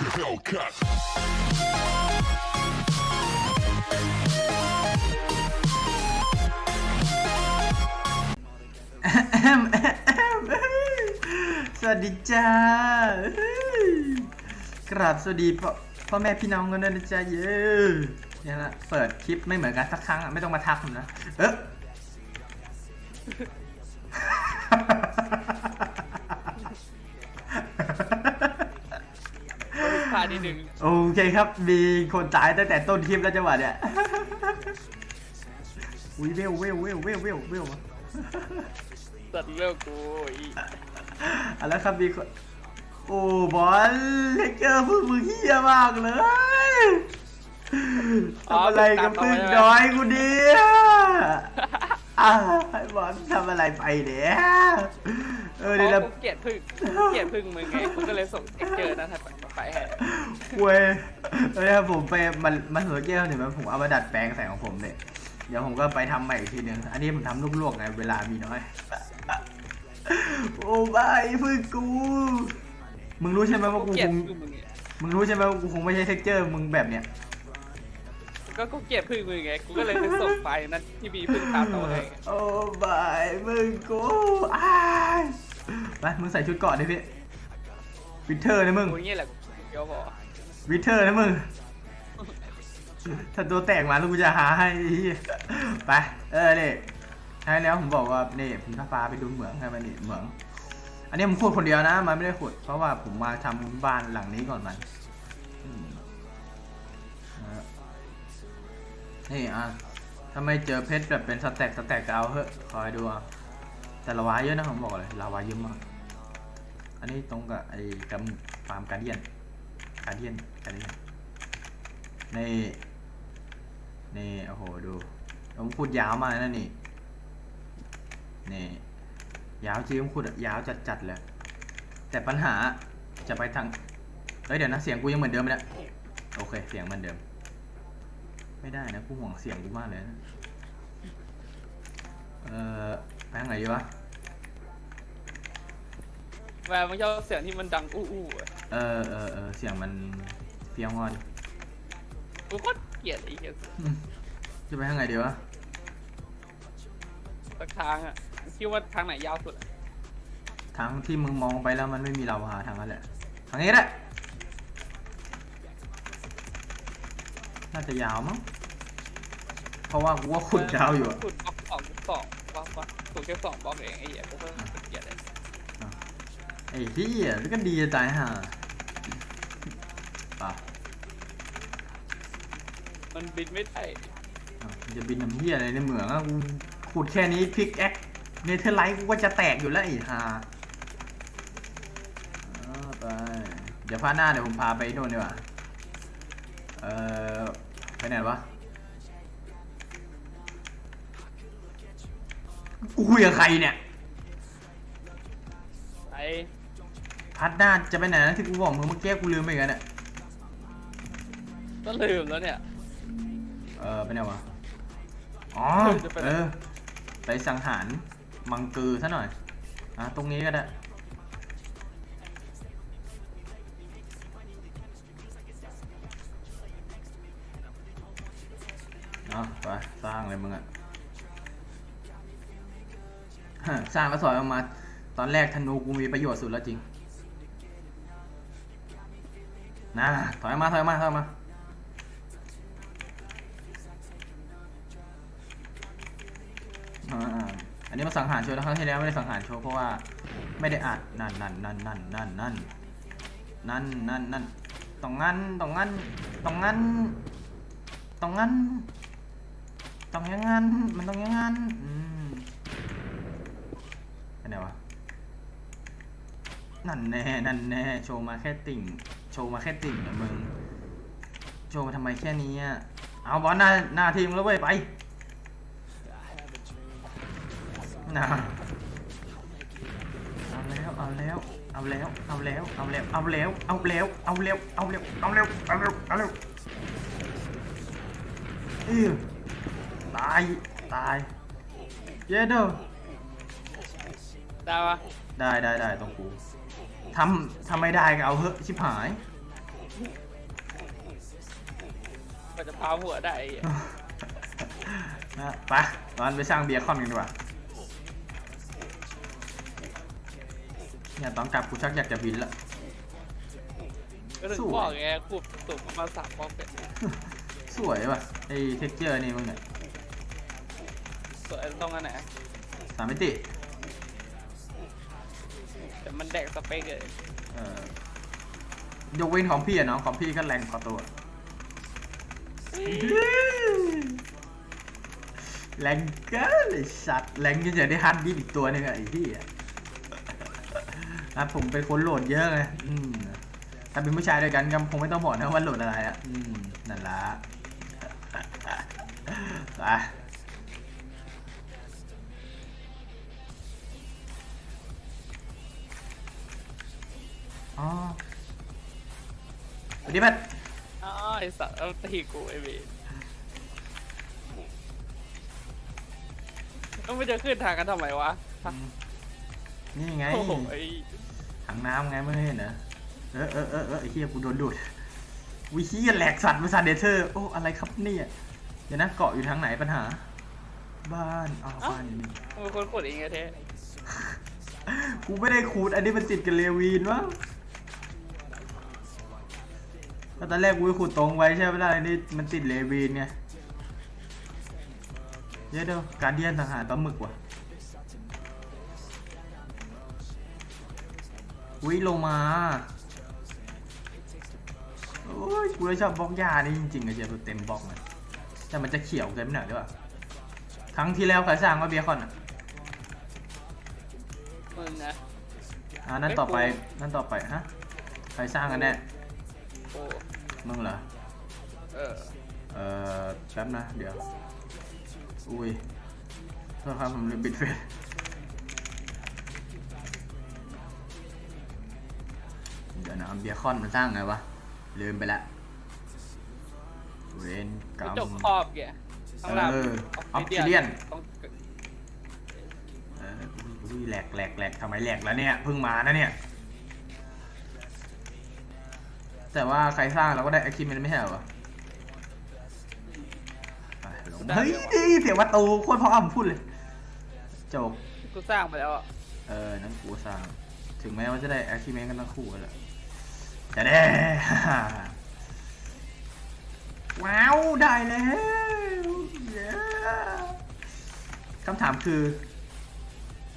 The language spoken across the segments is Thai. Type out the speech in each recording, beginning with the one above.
Hellcat. แอมแอมสวัสดีจ้า กราบสวัสดีพ่อพ่อแม่พี่น้องกันด้วยนะจ๊ะเย้เนี่ยละเปิดคลิปไม่เหมือนกันสักครั้งอะไม่ต้องมาทักผมนะ เอ๊ะ พลาดนิดนึงโอเคครับ มีคนตายตั้งแต่ต้นคลิปแล้วจังหวะเนี่ยอุ้ยเวลเวลเวลเวลเวลเวลวะสัตว์เลือกกูอีเอาละครับมีคนโอ้บอลเลเจอร์พึ่งมึงเฮียมากเลยทำอะไรกับพึ่งน้อยกูเนี่ยอ่าไอ้บอลทำอะไรไปเนี่ยเออเพเดี๋ยวราะนะกูเกลียดพึ่งเกลียดพึ่งมึงไงกูก็เลยส่งเอ็กเจอร์นั่นให้ไปให้ เว้ยเอ้ยถ้าผมไปมันมันหัวเจ้าเนี่ยมันผมเอามาดัดแปลงใส่ของผมเนี่ยเดี๋ยวผมก็ไปทำใหม่อีกทีนึงอันนี้ผมทำลวกๆไงเวลามีน้อย โอ้บายพึ่งกู มึงรู้ใช่ไหมว่ากูกูเกลียคดงพึ่งมึงไงมึงรู้ใช่ไหมว่ากูคงไม่ใช่เท็กเจอร์มึงแบบเนี้ย ก็กูเกลียดพึ่งมึงไง กูก็เลยไปส่งไฟล์นั้นที่มีพึ่งตามตัวให้โอ้บายมึงกูอ้ายไปมึงใส่ชุดเกราะดิพี่วิเทอร์นะมึง กูอย่างเงี้ยแหละกูเดี๋ยวบอก วิเทอร์นะมึง ถ้าตัวแตกมาล้วกูจะหาให้ไป เออเนี่ยใช่แล้วผมบอกว่าเนี่ผมจะพาไปดูเหมืองไงมันนี่เหมือง อันนี้ผมขุดคนเดียวนะ มันไม่ได้ขุด เพราะว่าผมมาทำบ้านหลังนี้ก่อนมันนี่อะถ้าไม่เจอเพชรแบบเป็นสแต็กสแต็กก็เอาเถอะคอยดูอะแต่ละวาเยอะนะผมบอกเลยลาวาเยอะมาก อันนี้ตรงกับไอ้กำฟาร์มการเดียน การเดียนการเดียนนี่นี่โอ้โหดูผมพูดยาวมากนะนี่นี่ยาวจริงผมพูดยาวจัดๆเลยแต่ปัญหาจะไปทางเฮ้ยเดี๋ยวนะเสียงกูยังเหมือนเดิมเนะโอเคเสียงเหมือนเดิม ไม่ได้นะกูห่วงเสียงกูมากเลยนะเออไปทางไหนดีวะ แววมันชอบเสียงที่มันดังอู้อู้อะเออเออเออเสียงมันเฟี้ยวงอนกูโคตรเกลียดไอ้เหี้ยอืมจะไปทางไหนดีวะ สักทางอะคิดว่าทางไหนยาวสุดอะทางที่มึงมองไปแล้วมันไม่มีเราหาทางนั้นแหละ ทางนี้แหละ น่าจะยาวมั้ง เพราะว่ากูว่าขุดยาวอยู่อะขุดบล็อกสองสองบล็อกบล็อกขุดแค่สองบล็อกเองไอ้เหี้ยกูก็เกลียดเลย ไอ้ที่อะก็ดีจะตายห่าป่ะมันบินไม่ได้อะมันจะบินน้ำเหี้ยอะไรในเหมืองอะกูขุดแค่นี้พิกแอคเนเธอร์ไลท์กูก็จะแตกอยู่แล้วไอ้ห่าเอาไปเดี๋ยวพาหน้าเดี๋ยวผมพาไปโน่นดีกว่าเออไปไหนวะกูคุยกับใครเนี่ย ไอ้ พัดหน้าจะไปไหนนะที่กูบอกมึงเมื่อกี้กูลืมไปอีกันเนี่ยก็ลืมแล้วเนี่ย เออไปไหนวะอ๋อจะไปไหนเออไปสังหารมังกือซะหน่อยอะตรงนี้ก็ได้เอาไปสร้างเลยมึงอะฮะสร้างแล้วสอยออกมา ตอนแรกธนูกูมีประโยชน์สุดแล้วจริง นะถอยมาถอยมาถอยมาอันนี้มาสังหารโชว์แล้วครั้งที่แล้วไม่ได้สังหารโชว์เพราะว่าไม่ได้อัดนั่นนั่นนั่นนั่นนั่นนั่นนั่นนั่นนั่นตรงงั้นตรงงั้นตรงงั้นตรงงั้นตรงอย่างงั้นมันตรงอย่างงั้นอืมไปไหนวะนั่นแน่นั่นแน่โชว์มาแค่ติ่ง โชว์มาแค่ติ่งอะมึงโชว์มาทำไมแค่นี้อะเอาบอลหน้าหน้าทีมแล้วเว้ยไปนะเอาแล้วเอาแล้วเอาแล้วเอาแล้วเอาแล้วเอาแล้วเอาแล้วเอาเร็วเอาเร็วเอาเร็วเอาเร็วเอาเร็วเออตายตายเย้เด้อได้ปะได้ได้ได้ตรงกู ทำทำไม่ได้ก็เอาเถอะชิบหาย ก็จะพาหัวได้ไอ้เหี้ยนะไปตอนไปสร้างเบียร์คอนกันดีกว่าเนี่ยตอนกลับกูชักอยากจะบินละ ก็ถึงสู้บอกไงขุดสูงประมาณสามปอเป็นสวยว่ะไอ้เท็กเจอร์นี่มึงเนี่ยส่วนตรงนั้นไหนสามมิติแต่ มันแดกสเปกเลยเอ่อยกเว้นของพี่อะเนาะของพี่ก็แรงกว่าตัว แรงเกินเลยสัตว์แรงจนจะได้ฮันดิบอีกตัวหนึงอะไอ้ที่อะอะผมเป็นคนโหลดเยอะไงอืมถ้าเป็นผู้ชายด้วยกันก็คงไม่ต้องบอกนะว่าโหลดอะไรอะอืมนั่นละ ไป อ๋อสวัสดีแมทอ๋อไอสัตว์เอาตีกูไอ้เบีต้องไม่จะขึ้นทางกันทำไมวะอืมนี่ไงโอ้โหไอ้ถังน้ำไงไม่เห็นเหรอเออเออเออเออไอ้เหี้ยกูโดนดูดวิเฮียแหลกสัตว์มาซาเดเธอร์โอ้อะไรครับเนี่ยเดี๋ยวนะเกาะอยู่ทางไหนปัญหา บ้านอ้าวบ้านอยู่นี่มึงเป็นคนขุดเองไงเท่กูไม่ได้ขูดอันนี้มันติดกับเลวีนวะ แล้วตอนแรกกูไปขูดตรงไว้ใช่ไหมล่ะอันนี้มันติดเลวีนไงเดี๋ยวเดี๋ยวการเดียนสังหารปลาหมึกว่ะวิลงมาโอ้ยกูเลยชอบบล็อกยานี่จริงๆอะเจ๊เต็มบล็อกเลยแต่มันจะเขียวเกินไปหน่อยหรือเปล่าครั้งที่แล้วใครสร้างว่าเบียร์คอนอะมึงนะอ่านั่นต่อไปนั่นต่อไปฮะใครสร้างกันแน่โอ้ มึงเหรอ เออ เอ่อแป๊บนะ เดี๋ยว อุ้ยโทษครับผมลืมปิดเฟซเดี๋ยวนะเอาเบียร์คอนมันสร้างไงวะ ลืมไปละ เวนกรรม จกครอบแกข้างล่างเออ Obsidian Obsidian ต้องเอออุ้ยแหลกแหลกแหลกทำไมแหลกแล้วเนี่ย เพิ่งมานะเนี่ย แต่ว่าใครสร้างเราก็ได้ achievement ไม่ใช่เหรอวะไปลงเฮ้ยดีเสียงประตูโคตรเพราะอ่ำพูดเลยจบกูสร้างไปแล้วอะเออนั่นกูสร้าง ถึงแม้ว่าจะได้ achievement กันทั้งคู่กันแหละจะได้ ว้าว ได้แล้วเย้คำถามคือ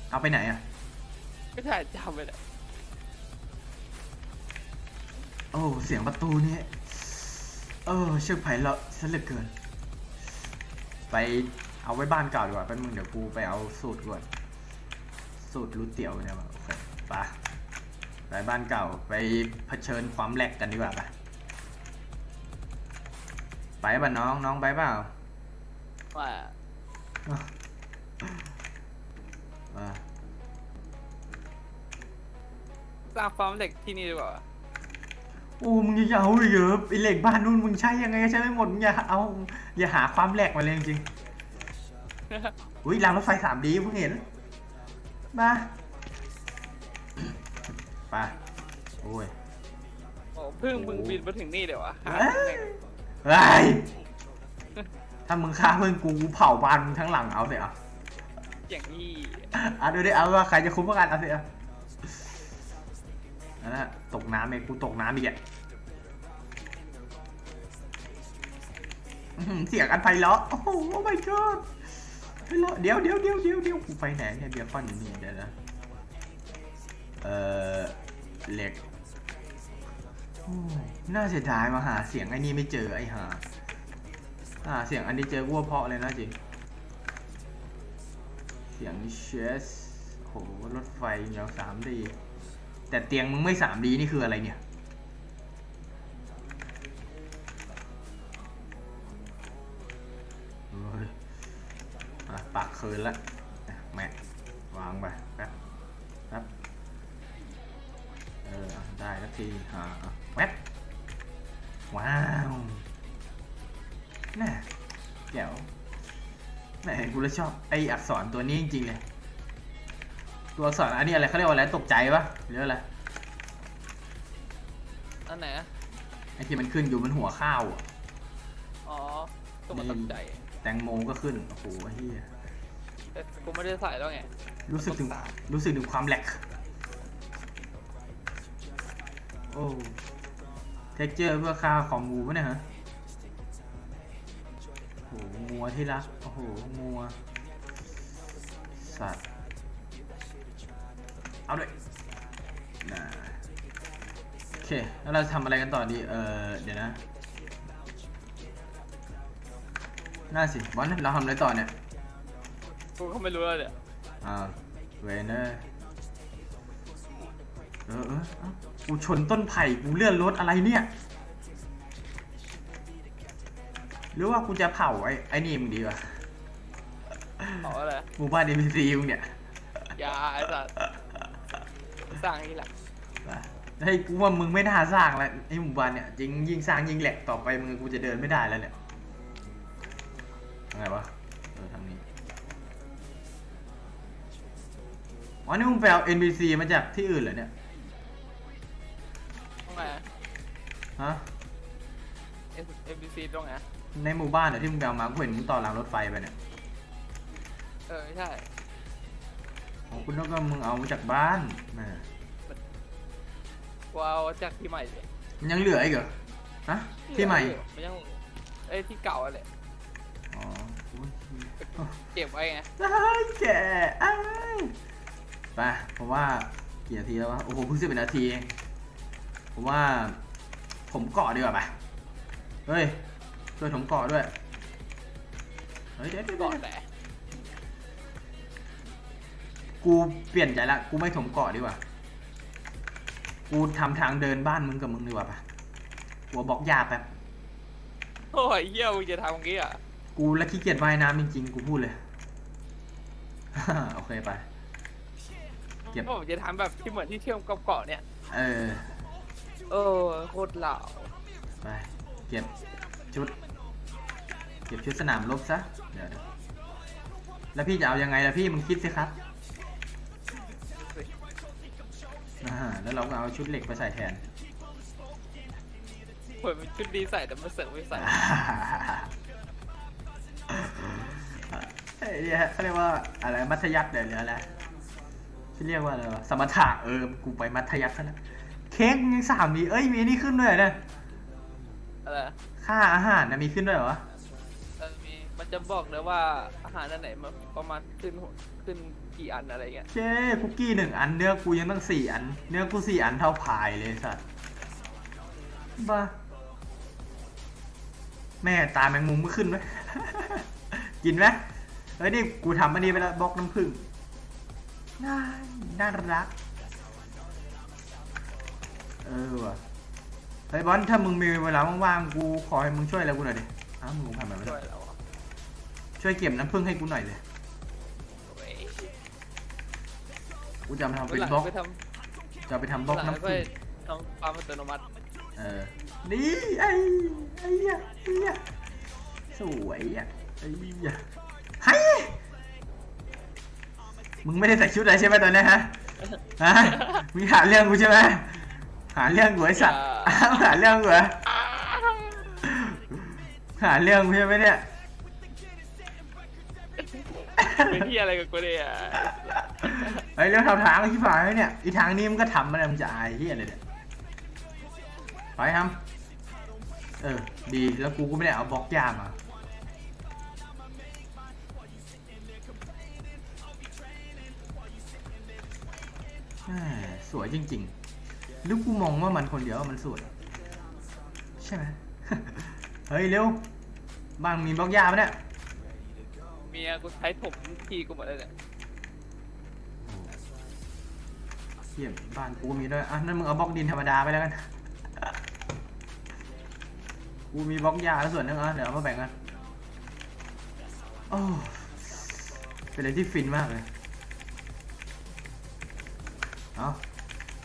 เอาไปไหนอะก็ถ่ายจำไปแล้ว โอ้เสียงประตูนี่เออเชื่อไพเราะซะเหลือเกิน ไปเอาไว้บ้านเก่าดีกว่าแป๊บนึงเดี๋ยวกูไปเอาสูตรก่อนสูตรรูเตี๋ยวเนี่ยมาโอเคไปไปบ้านเก่าไปเผชิญความแหลกกันดีกว่าไปไปป่ะน้องน้องไปเปล่าว่าอ่าสร้างฟาร์มเหล็กที่นี่ดีกว่า โอ้มึงอย่าเอาอีกเหรอไอเหล็กบ้านนู่นมึงใช้ยังไงก็ใช้ไม่หมดมึงอย่าเอาอย่าหาความแหลกมาเลยจริงๆอุ้ยรางรถไฟสามดีเพิ่งเห็นมาไปโอ้ยโอ้เพิ่งมึงบินมาถึงนี่เดี๋ยววะหาเอ้เหล็ยกเฮ้ยถ้ามึงฆ่าเพื่อนกูกูเผาบ้านมึงทั้งหลังเอาสิอะอย่างนี้อะดูดิเอาว่าใครจะคุ้มกันเอาสิอะนั่นนะตกน้ำเองกูตกน้ำอีกอะ เสียงอันไพเราะโอ้โห my god ไพเราะเดี๋ยวเดี๋ยวเดี๋ยวเดี๋ยวเดี๋ยวกูไปไหนเนี่ยเบียร์คอนอยู่นี่เดี๋ยวนะเอ่อเหล็กน่าเสียดายมาหาเสียงไอ้นี่ไม่เจอไอ้ห่าหาเสียงอันนี้เจอกูว่าเพาะเลยนะจริงเสียงเชสโหรถไฟยาวสามดีแต่เตียงมึงไม่สามดีนี่คืออะไรเนี่ย คืนละอะแม่วางไปแป๊บแป๊บเอออะได้แล้วทีอ่าอะแป๊บว้าวน่ะเดี๋ยวแหมกูเลยชอบไออักษรตัวนี้จริงๆเลยตัวอักษรอันนี้อะไรเขาเรียกว่าอะไรตกใจปะหรืออะไรอันไหนอะไอ้ที่มันขึ้นอยู่บนหัวข้าวอะอ๋อก็มาตั้งใจ แตงโมก็ขึ้น โอ้โหไอ้เหี้ย แต่กูไม่ได้ใส่แล้วไงรู้สึกถึงรู้สึกถึงความแหลก โอ้เท็กเจอร์เพื่อค่าของหมูปะเนี่ยฮะโอ้โหงัวที่รัก โอ้โหงัว สัตว์ เอาด้วยนะโอเค แล้วเราทำอะไรกันต่อดี เออเดี๋ยวนะ น่าสิบอลเราทำอะไรต่อเนี่ย กูก็ไม่รู้แล้วเนี่ยอ่าเวนเนอร์เออเออเอ้ากูชนต้นไผ่กูเลื่อนรถอะไรเนี่ย หรือว่ากูจะเผาไอ้ไอ้นี่มึงดีวะขออะไรหมู่บ้านเอ็มซีมึงเนี่ยยาไอ้สัตว์สร้างนี่แหละไปเฮ้ยกูว่ามึงไม่น่าสร้างแล้วไอ้หมู่บ้านเนี่ยจริงยิ่งสร้างยิ่งแหลกต่อไปมึงกูจะเดินไม่ได้แล้วเนี่ยทำไงวะ อ๋อนี่มึงไปเอา NPC มาจากที่อื่นเหรอเนี่ย ตรงไหนฮะ เอ็มบีซีตรงไหนในหมู่บ้านเหรอที่มึงไปเอามากูเห็นมึงต่อรางรถไฟไปเนี่ยเออใช่ของคุณแล้วก็มึงเอามาจากบ้านแหม่กูเอาจากที่ใหม่เลยมันยังเหลืออีกเหรอ ฮะ ที่ใหม่มันยังเอ้ยที่เก่าอะแหละอ๋อโอ้ยเก็บไว้ไง ได้แกอ้าย ไปผมว่ากี่นาทีแล้ววะโอ้โหเพิ่งสิบเอ็ดนาทีเองผมว่าผมเกาะดีกว่าปะเฮ้ยช่วยผมเกาะด้วยเฮ้ยเดี๋ยวเดี๋ยวก่อนเดี๋ยวแหละกูเปลี่ยนใจละกูไม่ถมเกาะดีกว่ากูทำทางเดินบ้านมึงกับมึงดีกว่าปะกูเอาบล็อกยาแป๊บโอ้ยเหี้ยมึงจะทำอย่างงี้อะกูและขี้เกียจว่ายน้ำจริงๆกูพูดเลย โอเคไป เก็บ ผมจะทำแบบที่เหมือนที่เที่ยวกับเกาะเนี่ย เออ เออโคตรเหล่าไป เก็บชุด เก็บชุดสนามรบซะ เดี๋ยวนะแล้วพี่จะเอายังไงล่ะพี่มึงคิดสิครับอ่าแล้วเราก็เอาชุดเหล็กไปใส่แทน เหมือนเป็นชุดดีใส่แต่ไม่เสริมไม่ใส่เฮ้ยเนี่ยเขาเรียกว่าอะไรมัธยัสถ์เดี๋ยวหรืออะไร ที่เรียกว่าอะไรวะสมถะเออ กูไปมัธยัสถ์ซะแล้วเค้กมึงยังสามดีเอ้ยมีนี่ขึ้นด้วยเหรอเนี่ยอะไรค่าอาหารนะมีขึ้นด้วยเหรอวะเออมีมันจะบอกเลยว่าอาหารอันไหนมันประมาณขึ้นหัวขึ้นกี่อันอะไรเงี้ยเจ้คุกกี้หนึ่งอันเนื้อกูยังตั้งสี่อัน เนื้อกูสี่อันเท่าพายเลยสัตว์บ้าแม่ตาแมงมุมก็ขึ้นไหม กินไหมเฮ้ยนี่กูทำอันนี้ไปแล้วบล็อกน้ำผึ้ง น่าน่ารัก เออว่ะเฮ้ยบอลถ้ามึงมีเวลาว่างๆกูขอให้มึงช่วยอะไรกูหน่อยดิอ้าวมึงทำอะไรไม่ช่วได้ยเราอะช่วยเก็บน้ำผึ้งให้กูหน่อยเลยโอ้ยกูจะเอาไปทำวัเป็นนหลังบล็อกไปทจะเอาไปทำำบล็อกวันหลังน้ำไปผึ้งทำความอัตโนมัติเออนี่ไอ้ไอ้เหี้ยไอ้เหี้ยสวยอะไอ้เหี้ย มึงไม่ได้ใส่ชุดอะไรใช่ไหมตอนนี้ฮะฮะมึงหาเรื่องกูใช่ไหมหาเรื่องกูไอ้สัตว์อ้าวหาเรื่องกูเหรอหาเรื่องกูใช่ไหมเนี่ยเป็นที่อะไรกับกูเนี่ยไอ้เรื่องทำทางที่ผ่านไว้เนี่ยอีทางนี้มันก็ทำมาแล้วมันจะอายที่อะไรเนี่ยไปทำเออดีแล้วกูก็ไม่ได้เอาบล็อกยามา สวยจริงๆหรือกูมองว่ามันคนเดียวว่ามันสวย ใช่ไหมเฮ้ยเร็วบ้านมีบล็อกยาปะเนี่ยเมียกูใช้ถมทีกูหมดเลยเนี่ยเยี่ยมบ้านกูมีด้วยอะนั่นมึงเอาบล็อกดินธรรมดาไปแล้วกัน กูมีบล็อกยาแล้วส่วนหนึงอะเดี๋ยวเอามาแบ่งกันโอ้เป็นอะไรที่ฟินมากเลย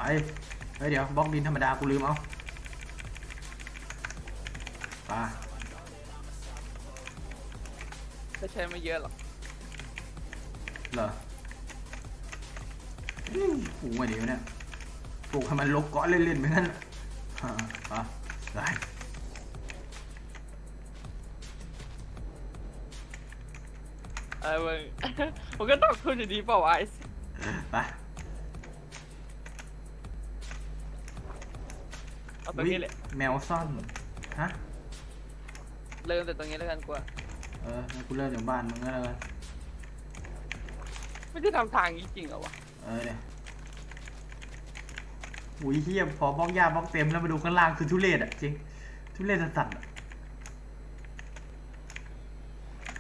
ไปเฮ้ยเดี๋ยวบล็อกดินธรรมดากูลืมเอาไปก็ใช้ไม่เยอะหรอกเหรออืมปลูกไงดีวะเนี่ยปลูกให้มันลกเกาะเล่นๆเหมือนกันอ่าอะไปเออมึงผมก็ต้องคุณอยู่ดีเปล่าวะไอ้สัสไป ตรงนี้แหละ แมวซ่อนฮะเริ่มแต่ตรงนี้แล้วกันกว่าเอองั้นกูเลิกจากบ้านมึงก็แล้วกันไม่ได้ทำทางนี้จริงเหรอวะเออเนี่ยอุ้ยเฮียพอบล็อกยาบล็อกเต็มแล้วมาดูข้างล่างคือทุเรศอะจริงทุเรศสัสๆอะ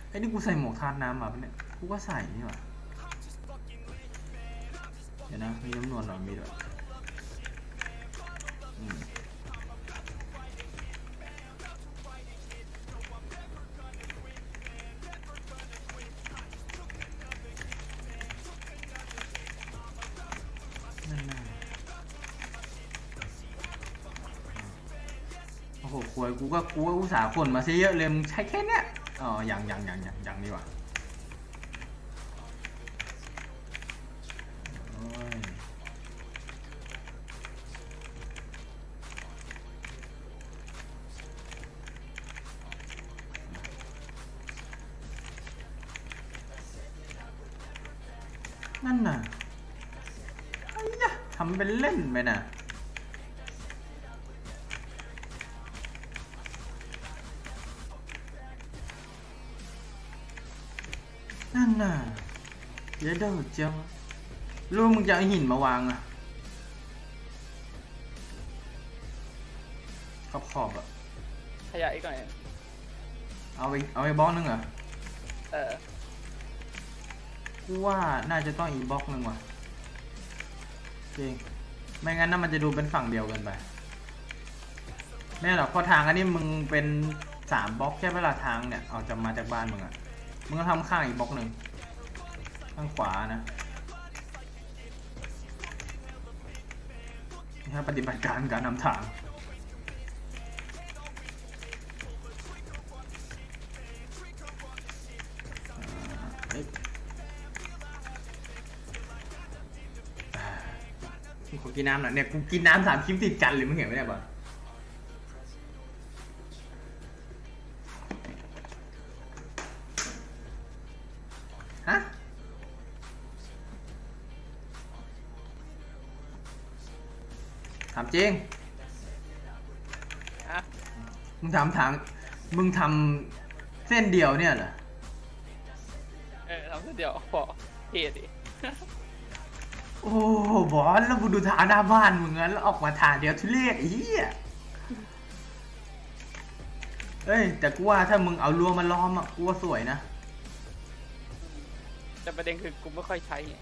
ไอ้นี่กูใส่หมวกทานน้ำมาปะเนี่ยกูก็ใส่นี่หว่าเดี๋ยวนะมีน้ำนวลหน่อยมีด้วย หควยกูก็กูก็อุตส่าห์ขนมาซะเยอะเลยมึงใช้แค่เนี้ยอ๋อยังยังยังยังยังนี่หว่านั่นน่ะอ้ยะทำเป็นเล่นไปน่ะ ดี๋ยวเดี๋ยวเจ้ารู้มึงจะเอาหินมาวางอะขอบขอบๆอะขยายอีกหน่อย เอาไปเอาไปบล็อกนึงเหรอเออ กูว่าน่าจะต้องอีกบล็อกนึงว่ะจริงไม่งั้นน่ามันจะดูเป็นฝั่งเดียวกันไปไม่หรอกเพราะทางอันนี้มึงเป็นสามบล็อกใช่ไหมล่ะทางเนี่ยเอาจะมาจากบ้านมึงอะมึงก็ทำข้างอีกบล็อกหนึ่ง ข้างขวานะนี่ครับปฏิบัติการการนำทางกูขอกินน้ำหน่อยเนี่ยกูกินน้ำสามคลิปติดกันเลยมึงเห็นไหมเนี่ยบอลามจริงอะมึงถามทางมึงทำเส้นเดียวเนี่ยเหรอ เออทำเสร็จเดี๋ยวพอเทดิ โอ้โหบอสแล้วกูดูทางหน้าบ้านมึงงั้นแล้วออกมาทางเดียวทุเรศไอ้เหี้ยเอ้ย แต่กูว่าถ้ามึงเอารั้วมาล้อมอะกูว่าสวยนะ แต่ประเด็นคือกูไม่ค่อยใช้ไง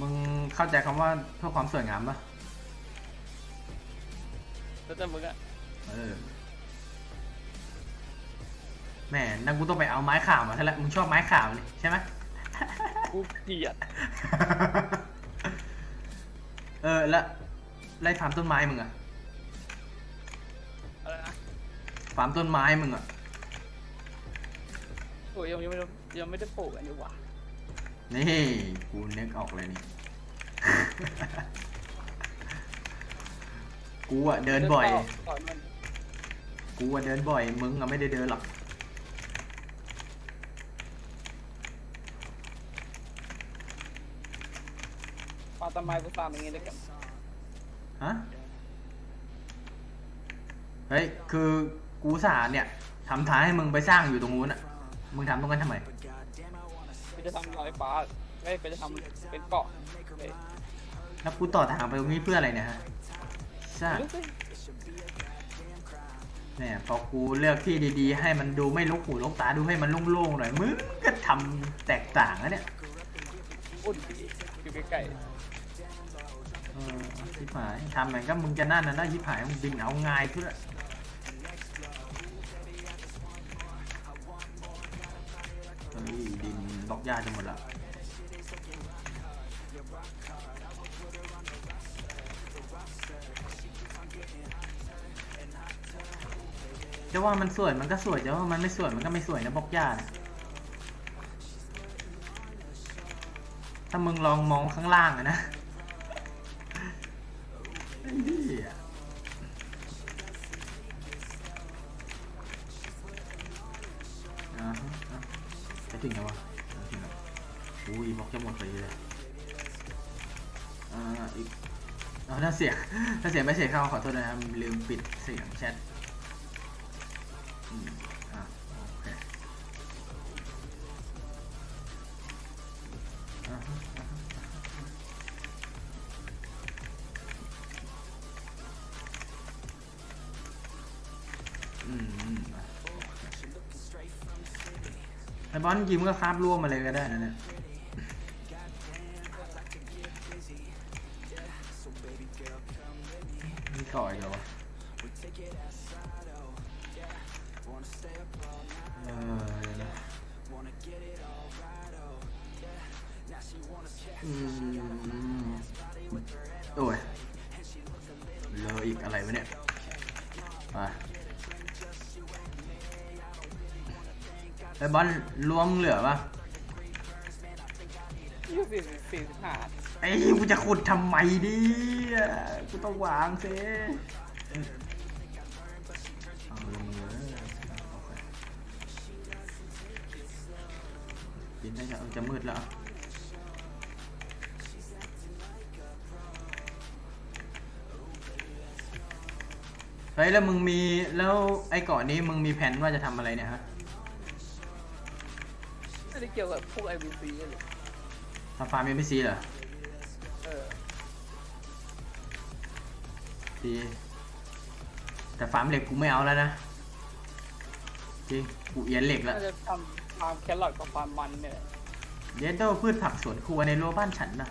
มึง เข้าใจคำว่าเพื่อความสวยงามปะแล้วแต่มึงอะเออแหม่นั่นกูต้องไปเอาไม้ข่าวมาซะแล้วมึงชอบไม้ข่าวนี่ใช่ไหมกูเกลียดเออแล้วไล่ฟาร์มต้นไม้มึงอะอะไรนะฟาร์มต้นไม้มึงอะโอ้ยยังยังไม่ได้ยังไม่ได้ปลูกอันนี้หว่ะนี่กูนึกออกเลยนี่ กูอะเดินบ่อย ก่อนมันกูอะเดินบ่อย มึงอะไม่ได้เดินหรอก ปาต้นไม้กูฟาร์มอย่างงี้ด้วยกันฮะ เฮ้ย คือกูสาเนี่ยทำท้ายให้มึงไปสร้างอยู่ตรงนู้นอะมึงทำตรงนั้นทำไม กูจะทำลอยฟ้าไม่กูจะทำเป็นเกาะเฮ้ย แล้วกูต่อทางไปตรงนี้เพื่ออะไรเนี่ยฮะใช่รู้สึกเนี่ยพอกูเลือกที่ดีๆ ให้มันดูไม่ลกหูลกตาดูให้มันโล่งๆหน่อยมึงก็ทำแตกต่างนะเนี่ยอุ่นดีอยู่ใกล้เออชิบหายทำเหมือนก็มึงจะนั่นนะนะชิบหายมึงดึงเอาง่ายขึ้นละเฮ้ยดินบล็อกหญ้าจะหมดละ จะว่ามันสวยมันก็สวยจะว่ามันไม่สวยมันก็ไม่สวยนะบอกยาถ้ามึงลองมองข้างล่างอะนะจะถึงแล้ววะถึงแล้วอุ้ยบอกจะหมดเลยเลยอ่าอีกเอาถ้าเสียงถ้าเสียงไม่เสียเข้าขอโทษนะครับลืมปิดเสียงแชท บอลยิมก็คาบร่วมมาเลยก็ได้นะเนี่ยมีต่อยเหรอเออเดี๋ยวนะอืมโอ้ยเลยอีกอะไรวะเนี่ย ไอบอลรวมเหลือปะยี่สิบสี่สิบห้าไอ้กูจะขุดทำไมดิกูต้องวางสิเอาลงเลยโอเคกินได้จะจะมืดแล้วเฮ้ยแล้วมึงมีแล้วไอ้เกาะนี้มึงมีแผนว่าจะทำอะไรเนี่ยฮะไม่ได้ เกี่ยวกับพวกไอวีซีเลย ทำฟาร์มเอ็มพีซีเหรอเออ ดีแต่ฟาร์มเหล็กกูไม่เอาแล้วนะจริงกูเอียนเหล็กแล้ว น่าจะทำฟาร์มแครอทกับฟาร์มมันเนี่ยเดนโดพืชผักสวนครัวในรั้วบ้านฉันนะ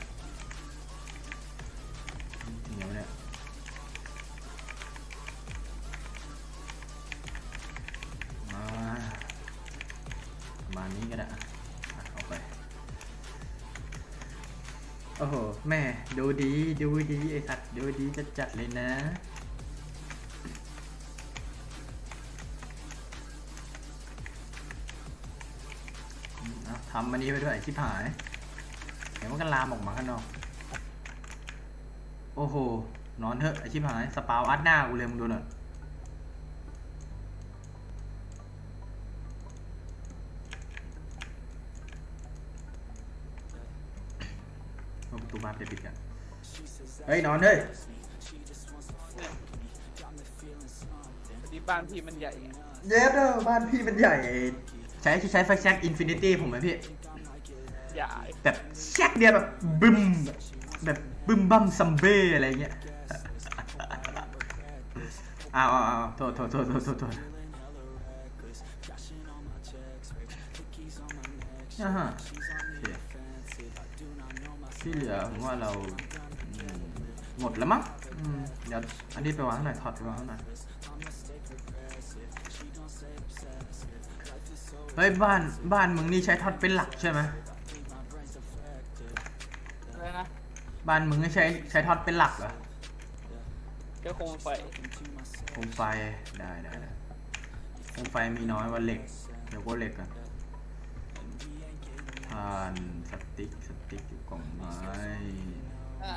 ดูดีไอ้สัตว์ดูดีจะจัดๆเลยนะเอาทำอันนี้ไปด้วยอ้ชิบหายเดี๋ยวมันก็ลามออกมาข้างนอก โอ้โห นอนเถอะไอชิบหาย สปาวอัดหน้ากูเลยมึงดูหน่อยประตูบ้านไปปิดกัน เฮ้ยนอนเฮ้ยเนี่ยที่บ้านพี่มันใหญ่ไงเย้เด้อบ้านพี่มันใหญ่ ใช้ใช้ไฟแช็กอินฟินิตี้ผมไหมพี่ ใหญ่แบบแช็กเดียวแบบบึ้มแบบบึ้มบั้มซัมเบ้อะไรเงี้ยอ้าวอ้าวอ้าวโทษโทษโทษโทษโทษโทษอ่าฮะโอเคที่เหลือผมว่าเราอืม หมดแล้วมั้งอืมเดี๋ยวอันนี้ไปวางข้างหน่อยถอดไปวางข้างหน่อยเฮ้ยบ้านบ้านมึงนี่ใช้ท็อตเป็นหลักใช่ไหมอะไรนะบ้านมึงไม่ใช้ใช้ท็อตเป็นหลักเหรอก็คงไฟโคมไฟได้ได้ได้โคมไฟมีน้อยกว่าเหล็ก เดี๋ยวก็เหล็กกันทานสติ๊กสติ๊กอยู่กล่องไม้ อะ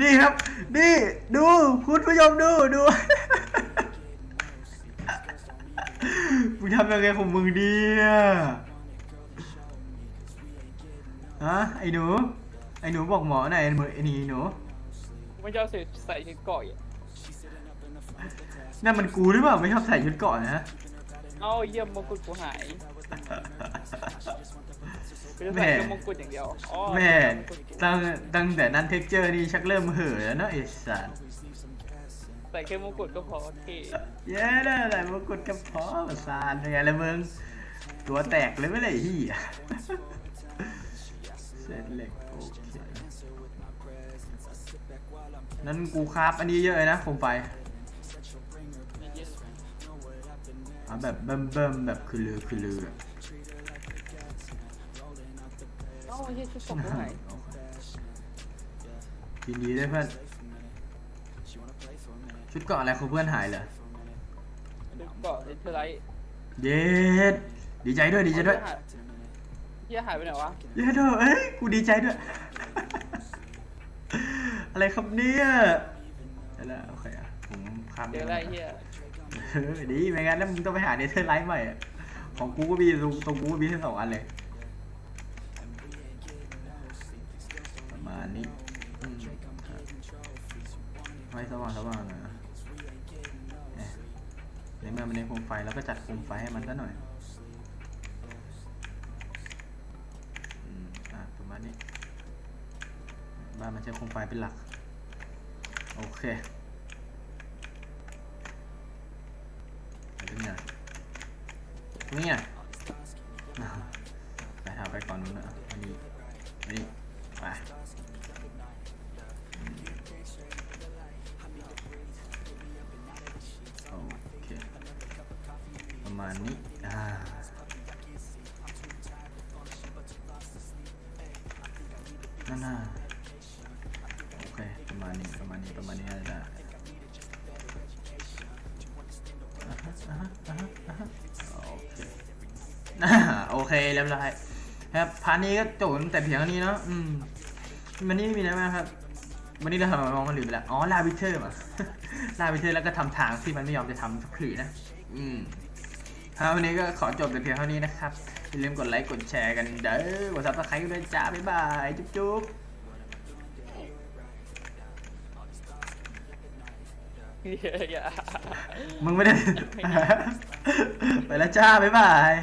นี่ครับ นี่ดูคุณผู้ชมดูดูมึงทำยังไงของมึงเนี่ยฮะไอ้หนู ไอ้หนูบอกหมอหน่อยไอ้หนูไอ้นี่หนูไม่ชอบใส่ใส่ชุดเกราะอะนั่นมันกูหรือเปล่าไม่ชอบใส่ชุดเกราะนะ เอาเยี่ยมมงกุฎกูหาย กูจะแม่ใส่แค่มงกุฎอย่างเดียวอ๋อแม่มงกุฎเก๋ตั้งตั้งแต่นั้นเท็กเจอร์นี่ชักเริ่มเห่อแล้วเนาะไอ้สัสใส่แค่มงกุฎก็พอเท่เย้ได้แต่มากดกับพ่อประสานยังไงละมึงตัวแตกเลยไม่เลยที่เสร็จเหล็กโอเคนั้นกูคราบอันนี้เยอะเลยนะโคมไฟไม่เยอะเอาแบบเบิ่มเบิ่มๆแบบคือลือคือลืออะเอ้าเยี่ยชุดเกราะกูหายยินดีด้วยเพื่อน ชุดเกาะอะไรของเพื่อนหายเหรอ ชุดเกราะเอเทอร์ไลท์เย็ดดีใจด้วยดีใจด้วยเยี่ยหายไปไหนวะเย็ดด้วยเอ้ยกูดีใจด้วย อะไรครับเนี่ยได้แล้วโอเคอะผมข้ามเจออะไรเยี่ยเเออดีไม่งั้นแล้วมึงต้องไปหาเนเธอร์ไลท์ใหม่อะของกูก็มีตรงตรงกูก็มีทั้งสองอันเลย ไว้สว่างสว่างนะเนี่ยในเมื่อมันในโคมไฟเราก็จัดโคมไฟให้มันซะหน่อยอืมอะประมาณนี้ บ้านมันใช้โคมไฟเป็นหลัก โอเคไปตรงไหนนี่ไงไปทาไปก่อนนู้นนะอันนี้นนี้ไป มาณนี้ อ่า นั่นน่ะโอเค ประมาณนี้ ประมาณนี้ ประมาณนี้น่าจะได้อะอะอะอะโอเคโอเคเรียบร้อยครับพาร์ทนี้ก็จบแต่เพียงเท่านี้เนาะอืมวันนี้มีอะไรบ้างครับ วันนี้เราทำอะไรมองมันลืมไปแล้วอ๋อลาวิเทอร์มาลาวิเทอร์แล้วก็ทำทางที่มันไม่ยอมจะทำสักทีนะ อืม ครับวันนี้ก็ขอจบแต่เพียงเท่านี้นะครับ อย่าลืมกดไลค์กดแชร์กันเด้อกดซับสไครต์กันด้วยจ้า บ๊ายบาย จุ๊บจุ๊บอย่ามึงไม่ได้ ไปแล้วจ้า บ๊ายบาย